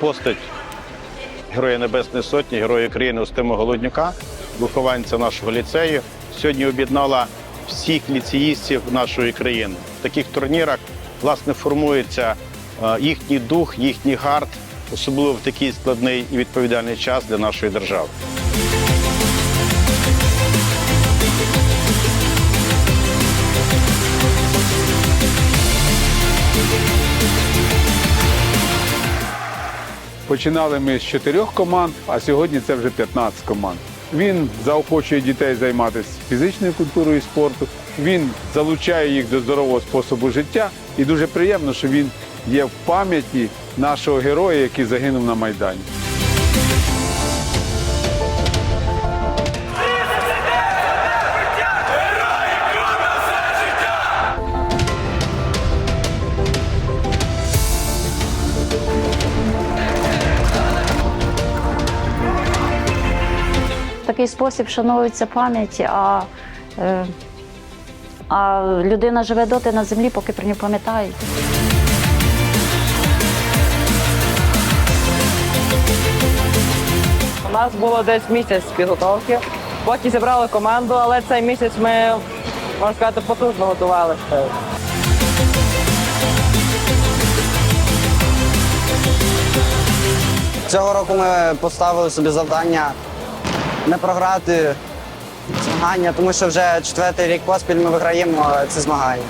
постать Героя Небесної Сотні, Героя України Устима Голоднюка, вихованця нашого ліцею, сьогодні об'єднала всіх ліцеїстів нашої країни. В таких турнірах власне формується е, їхній дух, їхній гард, особливо в такий складний і відповідальний час для нашої держави. Починали ми з чотирьох команд, а сьогодні це вже 15 команд. Він заохочує дітей займатися фізичною культурою і спорту. Він залучає їх до здорового способу життя. І дуже приємно, що він є в пам'яті нашого героя, який загинув на Майдані. В такий спосіб вшановується пам'ять, а, е, а людина живе доти на землі, поки про нього пам'ятають. У нас було десь місяць підготовки. Поки зібрали команду, але цей місяць ми, можна сказати, потужно готувалися. Цього року ми поставили собі завдання не програти змагання, тому що вже четвертий рік поспіль ми виграємо ці змагання.